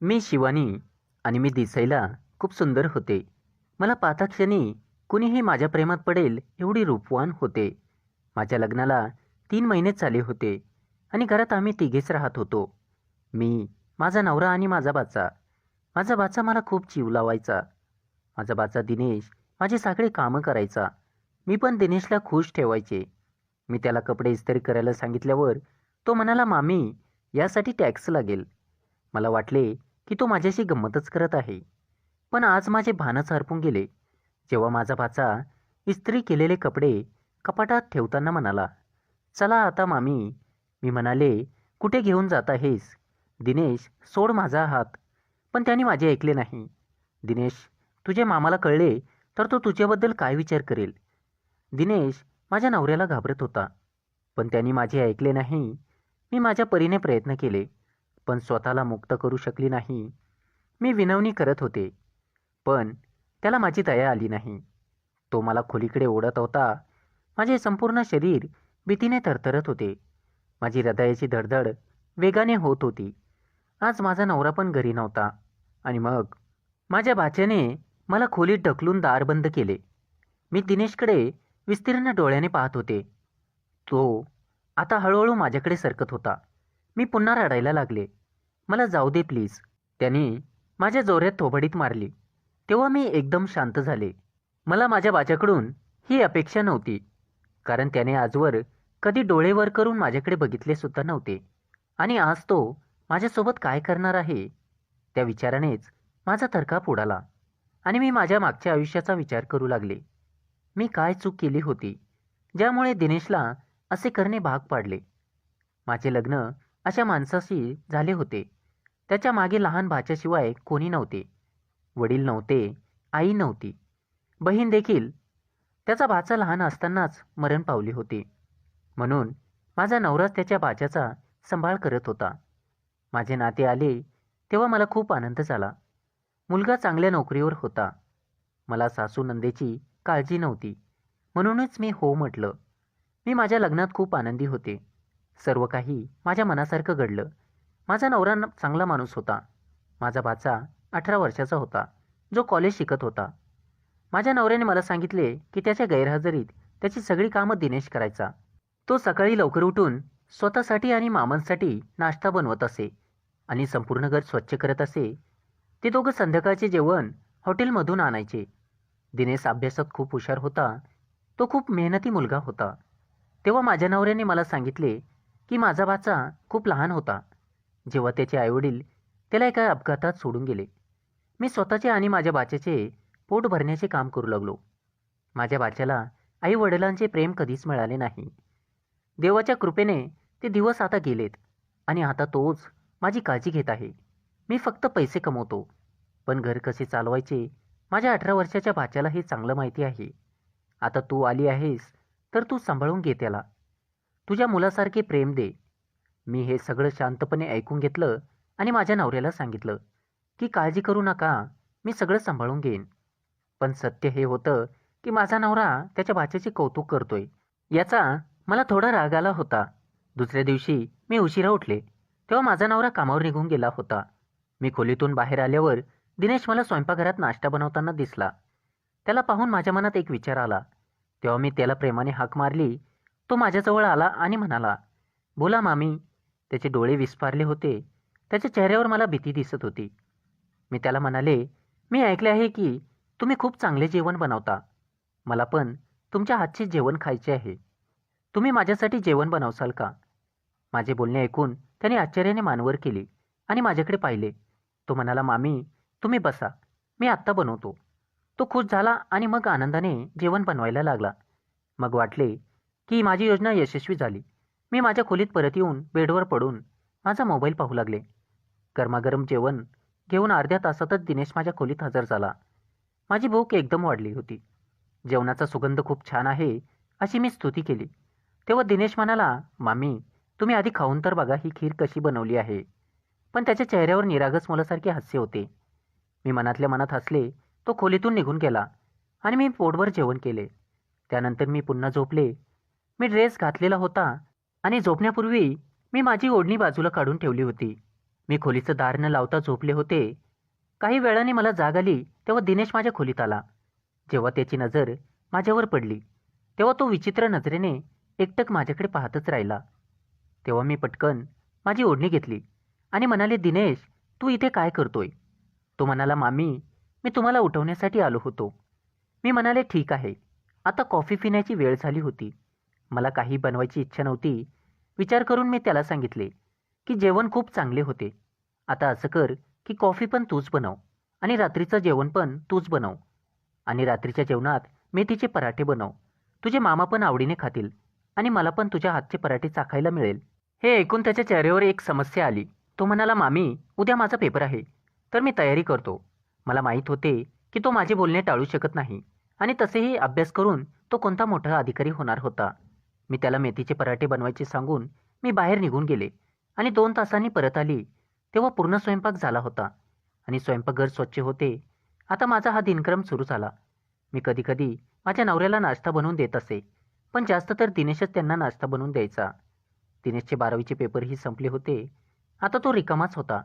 मी शिवानी आणि मी दिसायला खूप सुंदर होते. मला पाताक्षणी कुणीही माझ्या प्रेमात पडेल एवढी रूपवान होते. माझ्या लग्नाला तीन महिनेच झाले होते आणि घरात आम्ही तिघेच राहत होतो. मी माझा नवरा आणि माझा बाचा. माझा बाचा मला खूप जीव लावायचा. माझा बाचा दिनेश माझे सगळे कामं करायचा. मी पण दिनेशला खुश ठेवायचे. मी त्याला कपडे इस्त्री करायला सांगितल्यावर तो म्हणाला मामी यासाठी टॅक्स लागेल. मला वाटले की तो माझ्याशी गंमतच करत आहे. पण आज माझे भानच हरपून गेले. जेव्हा माझा भाचा इस्त्री केलेले कपडे कपाटात ठेवताना म्हणाला चला आता मामी. मी म्हणाले कुठे घेऊन जात आहेस? दिनेश सोड माझा हात. पण त्याने माझे ऐकले नाही. दिनेश तुझे मामाला कळले तर तो तुझ्याबद्दल काय विचार करेल? दिनेश माझ्या नवऱ्याला घाबरत होता. पण त्यांनी माझे ऐकले नाही. मी माझ्या परीने प्रयत्न केले. पण स्वतःला मुक्त करू शकली नाही. मी विनवणी करत होते पण त्याला माझी दया आली नाही. तो मला खोलीकडे ओढत होता. माझे संपूर्ण शरीर भीतीने थरथरत होते. माझी हृदयाची धडधड वेगाने होत होती. आज माझा नवरा पण घरी नव्हता आणि मग माझ्या भाच्याने मला खोलीत ढकलून दार बंद केले. मी दिनेशकडे विस्तीर्ण डोळ्याने पाहत होते. तो आता हळूहळू माझ्याकडे सरकत होता. मी पुन्हा रडायला लागले. मला जाऊ दे प्लीज. त्याने माझ्या जोऱ्यात थोबडीत मारली. तेव्हा मी एकदम शांत झाले. मला माझ्या बाच्याकडून ही अपेक्षा नव्हती. कारण त्याने आजवर कधी डोळे वर करून माझ्याकडे बघितले सुद्धा नव्हते. आणि आज तो माझ्यासोबत काय करणार आहे? त्या विचारानेच माझा थरकाप उडाला. आणि मी माझ्या मागच्या आयुष्याचा विचार करू लागले. मी काय चूक केली होती? ज्यामुळे दिनेशला असे करणे भाग पाडले. माझे लग्न अशा माणसाशी झाले होते. त्याच्यामागे लहान भाच्याशिवाय कोणी नव्हते. वडील नव्हते आई नव्हती. बहीण देखील. त्याचा भाचा लहान असतानाच मरण पावली होती. म्हणून माझा नवराच त्याच्या भाच्याचा सांभाळ करत होता. माझे नाते आले तेव्हा मला खूप आनंद झाला. मुलगा चांगल्या नोकरीवर होता. मला सासू नंदेची काळजी नव्हती. म्हणूनच मी हो म्हटलं. मी माझ्या लग्नात खूप आनंदी होते. सर्व काही माझ्या मनासारखं घडलं. माझा नवरा चांगला माणूस होता. माझा बाचा अठरा वर्षाचा होता. जो कॉलेज शिकत होता. माझ्या नवऱ्याने मला सांगितले की त्याच्या गैरहजेरीत त्याची सगळी कामं दिनेश करायचा. तो सकाळी लवकर उठून स्वतःसाठी आणि मामांसाठी नाश्ता बनवत असे आणि संपूर्ण घर स्वच्छ करत असे. ते दोघं संध्याकाळचे जेवण हॉटेलमधून आणायचे. दिनेश अभ्यासात खूप हुशार होता. तो खूप मेहनती मुलगा होता. तेव्हा माझ्या नवऱ्याने मला सांगितले की माझा बाचा खूप लहान होता. जेव्हा त्याचे आईवडील त्याला एका अपघातात सोडून गेले. मी स्वतःचे आणि माझ्या बाच्याचे पोट भरण्याचे काम करू लागलो. माझ्या बाच्याला आई वडिलांचे प्रेम कधीच मिळाले नाही. देवाच्या कृपेने ते दिवस आता गेलेत आणि आता तोच माझी काळजी घेत आहे. मी फक्त पैसे कमवतो. पण घर कसे चालवायचे माझ्या अठरा वर्षाच्या भाच्याला हे चांगलं माहिती आहे. आता तू आली आहेस तर तू सांभाळून घे त्याला. तुझ्या मुलासारखे प्रेम दे. मी हे सगळं शांतपणे ऐकून घेतलं आणि माझ्या नवऱ्याला सांगितलं की काळजी करू नका मी सगळं सांभाळून घेईन. पण सत्य हे होतं की माझा नवरा त्याच्या भाच्याचे कौतुक करतोय. याचा मला थोडा राग आला होता. दुसऱ्या दिवशी मी उशिरा उठले. तेव्हा माझा नवरा कामावर निघून गेला होता. मी खोलीतून बाहेर आल्यावर दिनेश मला स्वयंपाकघरात नाश्ता बनवताना दिसला. त्याला पाहून माझ्या मनात एक विचार आला. तेव्हा मी त्याला प्रेमाने हाक मारली. तो माझ्याजवळ आला आणि म्हणाला बोला मामी त्याचे डोळे विस्फारले होते. त्याच्या चेहऱ्यावर मला भीती दिसत होती. मी त्याला म्हणाले मी ऐकले आहे की तुम्ही खूप चांगले जेवण बनवता. मला पण तुमच्या हातचे जेवण खायचे आहे. तुम्ही माझ्यासाठी जेवण बनवसाल का? माझे बोलणे ऐकून त्याने आश्चर्याने मानवर केली आणि माझ्याकडे पाहिले. तो म्हणाला मामी तुम्ही बसा. मी आत्ता बनवतो. तो खुश झाला आणि मग आनंदाने जेवण बनवायला लागला. मग वाटले की माझी योजना यशस्वी झाली. मी माझ्या खोलीत परत येऊन बेडवर पडून माझा मोबाईल पाहू लागले. गरमागरम जेवण घेऊन अर्ध्या तासातच दिनेश माझ्या खोलीत हजर झाला. माझी भूक एकदम वाढली होती. जेवणाचा सुगंध खूप छान आहे अशी मी स्तुती केली. तेव्हा दिनेश म्हणाला मामी तुम्ही आधी खाऊन तर बघा ही खीर कशी बनवली आहे. पण त्याच्या चेहऱ्यावर निरागस मुलासारखे हास्य होते. मी मनातल्या मनात हसले तो खोलीतून निघून गेला आणि मी पोटभर जेवण केले. त्यानंतर मी पुन्हा झोपले. मी ड्रेस घातलेला होता आणि झोपण्यापूर्वी मी माझी ओढणी बाजूला काढून ठेवली होती. मी खोलीचं दार न लावता झोपले होते. काही वेळाने मला जाग आली तेव्हा दिनेश माझ्या खोलीत आला. जेव्हा त्याची नजर माझ्यावर पडली तेव्हा तो विचित्र नजरेने एकटक माझ्याकडे पाहतच राहिला. तेव्हा मी पटकन माझी ओढणी घेतली आणि म्हणाले दिनेश तू इथे काय करतोय? तो म्हणाला मामी मी तुम्हाला उठवण्यासाठी आलो होतो. मी म्हणाले ठीक आहे. आता कॉफी पिण्याची वेळ झाली होती. मला काही बनवायची इच्छा नव्हती विचार करून मी त्याला सांगितले की जेवण खूप चांगले होते. आता असं कर की कॉफी पण तूच बनव आणि रात्रीचं जेवण पण तूच बनव. आणि रात्रीच्या जेवणात मेथीचे पराठे बनव. तुझे मामा पण आवडीने खातील आणि मला पण तुझ्या हातचे पराठे चाखायला मिळेल. हे ऐकून त्याच्या चेहऱ्यावर एक समस्या आली. तो म्हणाला मामी उद्या माझा पेपर आहे. तर मी तयारी करतो. मला माहीत होते की तो माझे बोलणे टाळू शकत नाही आणि तसेही अभ्यास करून तो कोणता मोठा अधिकारी होणार होता. मी त्याला मेथीचे पराठे बनवायचे सांगून मी बाहेर निघून गेले आणि दोन तासांनी परत आली. तेव्हा पूर्ण स्वयंपाक झाला होता आणि स्वयंपाकघर स्वच्छ होते. आता माझा हा दिनक्रम सुरू झाला. मी कधीकधी माझ्या नवऱ्याला नाश्ता बनवून देत असे पण जास्त तर दिनेशच त्यांना नाश्ता बनवून द्यायचा. दिनेशचे बारावीचे पेपरही संपले होते. आता तो रिकामाच होता.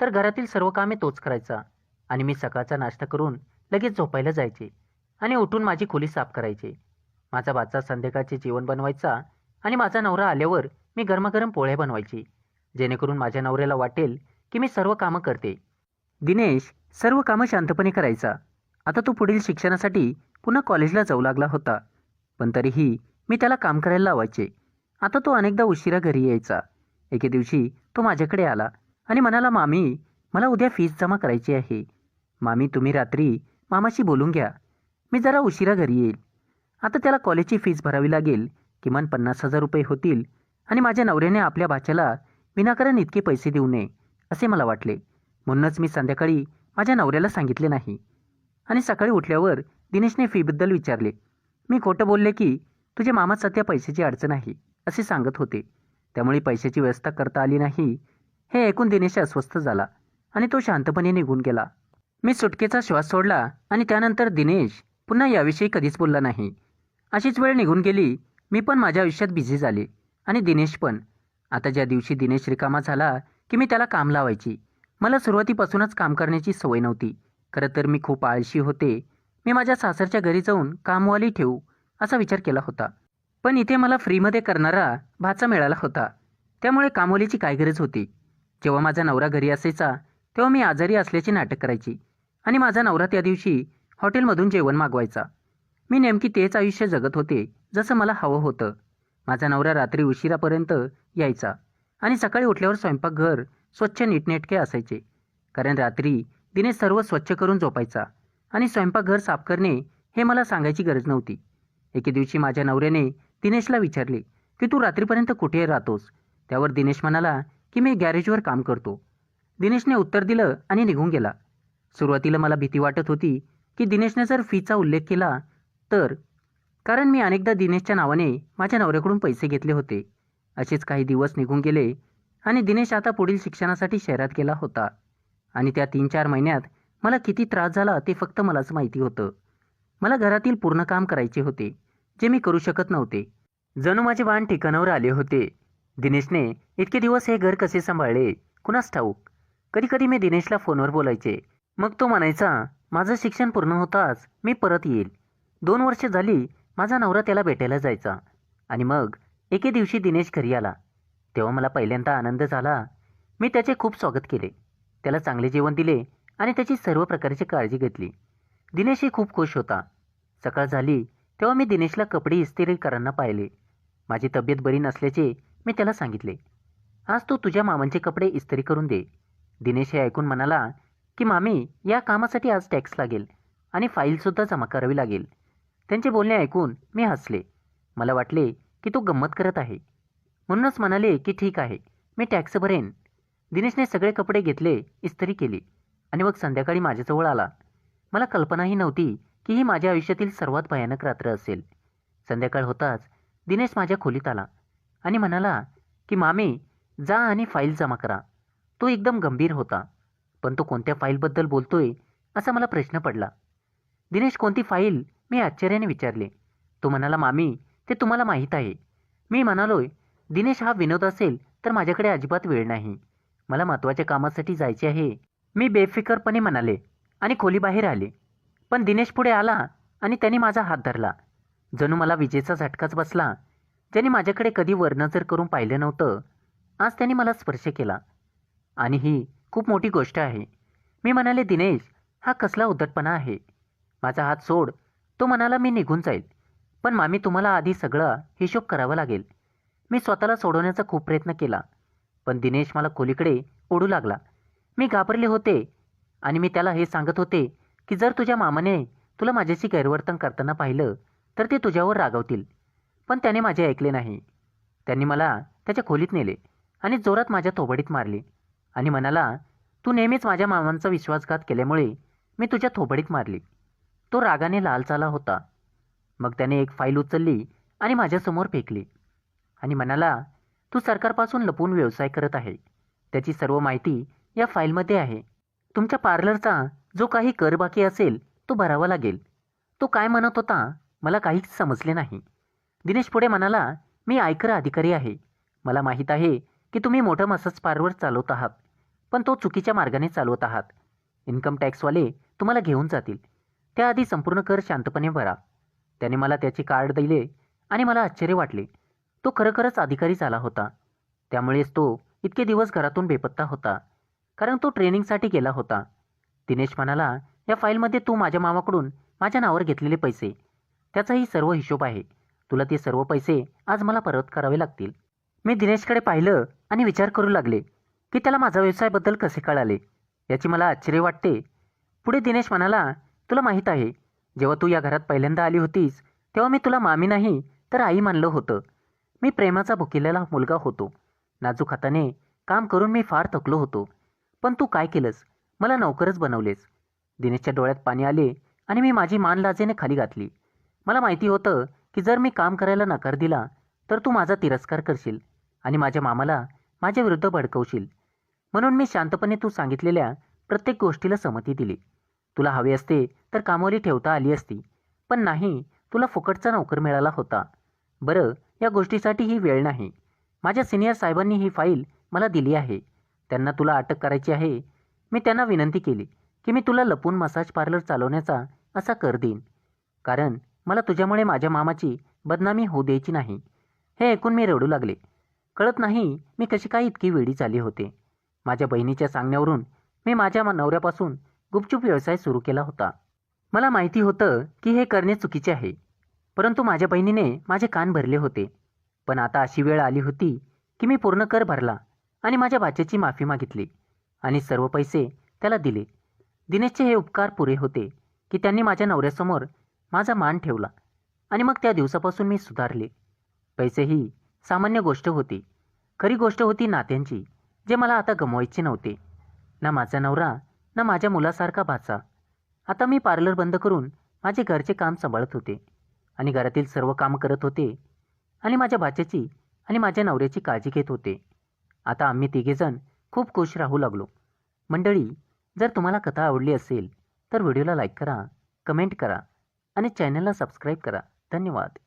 तर घरातील सर्व कामे तोच करायचा आणि मी सकाळचा नाश्ता करून लगेच झोपायला जायचे आणि उठून माझी खोली साफ करायचे. माझा बाचा संध्याकाळचे जेवण बनवायचा आणि माझा नवरा आल्यावर मी गरमागरम पोळ्या बनवायची. जेणेकरून माझ्या नवऱ्याला वाटेल की मी सर्व कामं करते. दिनेश सर्व कामं शांतपणे करायचा. आता तो पुढील शिक्षणासाठी पुन्हा कॉलेजला जाऊ लागला होता. पण तरीही मी त्याला काम करायला लावायचे. आता तो अनेकदा उशिरा घरी यायचा. एके दिवशी तो माझ्याकडे आला आणि म्हणाला मामी मला उद्या फीस जमा करायची आहे. मामी तुम्ही रात्री मामाशी बोलून घ्या. मी जरा उशिरा घरी येईल. आता त्याला कॉलेजची फीज भरावी लागेल. किमान पन्नास हजार रुपये होतील. आणि माझ्या नवऱ्याने आपल्या भाच्याला विनाकारण इतके पैसे देऊ नये असे मला वाटले. म्हणूनच मी संध्याकाळी माझ्या नवऱ्याला सांगितले नाही. आणि सकाळी उठल्यावर दिनेशने फीबद्दल विचारले. मी खोटं बोलले की तुझ्या मामा सध्या पैशाची अडचण आहे असे सांगत होते. त्यामुळे पैशाची व्यवस्था करता आली नाही हे ऐकून दिनेश अस्वस्थ झाला आणि तो शांतपणे निघून गेला. मी सुटकेचा श्वास सोडला आणि त्यानंतर दिनेश पुन्हा याविषयी कधीच बोलला नाही. अशीच वेळ निघून गेली. मी पण माझ्या आयुष्यात बिझी झाले. आणि दिनेश पण. आता ज्या दिवशी दिनेश रिकामा झाला की मी त्याला काम लावायची. मला सुरुवातीपासूनच काम करण्याची सवय नव्हती. खरं तर मी खूप आळशी होते. मी माझ्या सासरच्या घरी जाऊन कामवाली ठेवू असा विचार केला होता. पण इथे मला फ्रीमध्ये करणारा भाचा मिळाला होता. त्यामुळे कामवालीची काय गरज होती? जेव्हा माझा नवरा घरी असायचा तेव्हा मी आजारी असल्याचे नाटक करायची. आणि माझा नवरा त्या दिवशी हॉटेलमधून जेवण मागवायचा. मी नेमकी तेच आयुष्य जगत होते जसं मला हवं होतं. माझा नवरा रात्री उशिरापर्यंत यायचा आणि सकाळी उठल्यावर स्वयंपाकघर स्वच्छ नीटनेटके असायचे. कारण रात्री दिनेश सर्व स्वच्छ करून झोपायचा आणि स्वयंपाकघर साफ करणे हे मला सांगायची गरज नव्हती. एके दिवशी माझ्या नवऱ्याने दिनेशला विचारले की तू रात्रीपर्यंत कुठे राहतोस? त्यावर दिनेश म्हणाला की मी गॅरेजवर काम करतो. दिनेशने उत्तर दिलं आणि निघून गेला. सुरुवातीला मला भीती वाटत होती की दिनेशने जर फीचा उल्लेख केला तर? कारण मी अनेकदा दिनेशच्या नावाने माझ्या नवऱ्याकडून पैसे घेतले होते. असेच काही दिवस निघून गेले आणि दिनेश आता पुढील शिक्षणासाठी शहरात गेला होता. आणि त्या तीन चार महिन्यात मला किती त्रास झाला ते फक्त मलाच माहिती होतं. मला घरातील पूर्ण काम करायचे होते जे मी करू शकत नव्हते. जणू माझे वाण ठिकाणावर आले होते. दिनेशने इतके दिवस हे घर कसे सांभाळले कुणास ठाऊक? कधी कधी मी दिनेशला फोनवर बोलायचे. मग तो म्हणायचा माझं शिक्षण पूर्ण होताच मी परत येईल. दोन वर्ष झाली माझा नवरा त्याला भेटायला जायचा. आणि मग एके दिवशी दिनेश घरी आला. तेव्हा मला पहिल्यांदा आनंद झाला. मी त्याचे खूप स्वागत केले. त्याला चांगले जेवण दिले आणि त्याची सर्व प्रकारची काळजी घेतली. दिनेशही खूप खुश होता. सकाळ झाली तेव्हा मी दिनेशला कपडे इस्त्री करांना पाहिले. माझी तब्येत बरी नसल्याचे मी त्याला सांगितले. आज तू तुझ्या मामांचे कपडे इस्त्री करून दे. दिनेश हे ऐकून म्हणाला की मामी या कामासाठी आज टॅक्स लागेल आणि फाईलसुद्धा जमा करावी लागेल. त्यांचे बोलणे ऐकून मी हसले. मला वाटले की तो गंमत करत आहे. म्हणूनच म्हणाले की ठीक आहे मी टॅक्स भरेन दिनेशने सगळे कपडे घेतले इस्त्री केली आणि मग संध्याकाळी माझ्याजवळ आला. मला कल्पनाही नव्हती की ही माझ्या आयुष्यातील सर्वात भयानक रात्र असेल. संध्याकाळ होताच दिनेश माझ्या खोलीत आला आणि म्हणाला की मामी जा आणि फाईल जमा करा. तो एकदम गंभीर होता पण तो कोणत्या फाईलबद्दल बोलतोय असा मला प्रश्न पडला. दिनेश कोणती फाईल मी आश्चर्याने विचारले. तो म्हणाला मामी ते तुम्हाला माहीत आहे. मी म्हणालोय दिनेश हा विनोद असेल तर माझ्याकडे अजिबात वेळ नाही. मला महत्त्वाच्या कामासाठी जायचे आहे. मी बेफिकरपणे म्हणाले आणि खोलीबाहेर आले. पण दिनेश पुढे आला आणि त्याने माझा हात धरला. जणू मला विजेचा झटकाच बसला. ज्याने माझ्याकडे कधी वर्णजर करून पाहिलं नव्हतं आज त्याने मला स्पर्श केला. आणि ही खूप मोठी गोष्ट आहे. मी म्हणाले दिनेश हा कसला उद्धटपणा आहे. माझा हात सोड तो म्हणाला मी निघून जाईल. पण मामी तुम्हाला आधी सगळा हिशोब करावा लागेल. मी स्वतःला सोडवण्याचा खूप प्रयत्न केला. पण दिनेश मला खोलीकडे ओढू लागला. मी घाबरले होते आणि मी त्याला हे सांगत होते की जर तुझ्या मामाने तुला माझ्याशी गैरवर्तन करताना पाहिलं तर ते तुझ्यावर रागवतील. पण त्याने माझे ऐकले नाही. त्यांनी मला त्याच्या खोलीत नेले आणि जोरात माझ्या थोबडीत मारले आणि म्हणाला तू नेहमीच माझ्या मामांचा विश्वासघात केल्यामुळे मी तुझ्या थोबडीत मारली. तो रागाने लाल चाला होता. मग त्याने एक फाईल उचलली आणि माझ्यासमोर फेकली. आणि म्हणाला तू सरकारपासून लपून व्यवसाय करत आहे. त्याची सर्व माहिती या फाईलमध्ये आहे. तुमच्या पार्लरचा जो काही कर बाकी असेल तो भरावा लागेल. तो काय म्हणत होता मला काहीच समजले नाही. दिनेश पुढे म्हणाला मी आयकर अधिकारी आहे. मला माहीत आहे की तुम्ही मोठं मसाज पार्लर चालवत आहात पण तो चुकीच्या मार्गाने चालवत आहात. इन्कम टॅक्सवाले तुम्हाला घेऊन जातील. त्याआधी संपूर्ण कर शांतपणे भरा. त्याने मला त्याचे कार्ड दिले आणि मला आश्चर्य वाटले. तो खरोखरच अधिकारी झाला होता. त्यामुळेच तो इतके दिवस घरातून बेपत्ता होता. कारण तो ट्रेनिंगसाठी गेला होता. दिनेश म्हणाला या फाईलमध्ये तू माझ्या मामाकडून माझ्या नावावर घेतलेले पैसे. त्याचाही सर्व हिशोब आहे. तुला ते सर्व पैसे आज मला परत करावे लागतील. मी दिनेशकडे पाहिलं आणि विचार करू लागले की त्याला माझा व्यवसायाबद्दल कसे कळाले? याची मला आश्चर्य वाटते. पुढे दिनेश म्हणाला तुला माहीत आहे जेव्हा तू या घरात पहिल्यांदा आली होतीस तेव्हा मी तुला मामी नाही तर आई मानलं होतं. मी प्रेमाचा भुकेलेला मुलगा होतो. नाजूक हाताने काम करून मी फार थकलो होतो. पण तू काय केलंस? मला नौकरच बनवलेस. दिनेशच्या डोळ्यात पाणी आले आणि मी माझी मान लाजेने खाली घातली. मला माहिती होतं की जर मी काम करायला नकार दिला तर तू माझा तिरस्कार करशील आणि माझ्या मामाला माझ्याविरुद्ध भडकवशील. म्हणून मी शांतपणे तू सांगितलेल्या प्रत्येक गोष्टीला संमती दिली. तुला हवे असते तर कामवाली ठेवता आली असती. पण नाही तुला फुकटचा नोकर मिळाला होता. बरं या गोष्टीसाठी ही वेळ नाही. माझ्या सिनियर साहेबांनी ही फाईल मला दिली आहे. त्यांना तुला अटक करायची आहे. मी त्यांना विनंती केली की मी तुला लपून मसाज पार्लर चालवण्याचा असा कर देईन. कारण मला तुझ्यामुळे माझ्या मामाची बदनामी होऊ द्यायची नाही. हे ऐकून मी रडू लागले. कळत नाही मी कशी काय इतकी वेळी झाली होते. माझ्या बहिणीच्या सांगण्यावरून मी माझ्या नवऱ्यापासून गुपचूप व्यवसाय सुरू केला होता. मला माहिती होतं की हे करणे चुकीचे आहे. परंतु माझ्या बहिणीने माझे कान भरले होते. पण आता अशी वेळ आली होती की मी पूर्ण कर भरला आणि माझ्या बाचेची माफी मागितली आणि सर्व पैसे त्याला दिले. दिनेशचे हे उपकार पुरे होते की त्यांनी माझ्या नवऱ्यासमोर माझा मान ठेवला आणि मग त्या दिवसापासून मी सुधारले. पैसे ही सामान्य गोष्ट होती. खरी गोष्ट होती नात्यांची जे मला आता गमवायचे नव्हते. ना माझा नवरा ना माझ्या मुलासारखा भाचा. आता मी पार्लर बंद करून माझे घरचे काम सांभाळत होते. आणि घरातील सर्व काम करत होते. आणि माझ्या भाच्याची आणि माझ्या नवऱ्याची काळजी घेत होते. आता आम्ही तिघेजण खूप खुश राहू लागलो. मंडळी जर तुम्हाला कथा आवडली असेल तर व्हिडिओला लाईक करा कमेंट करा आणि चॅनलला सबस्क्राईब करा. धन्यवाद.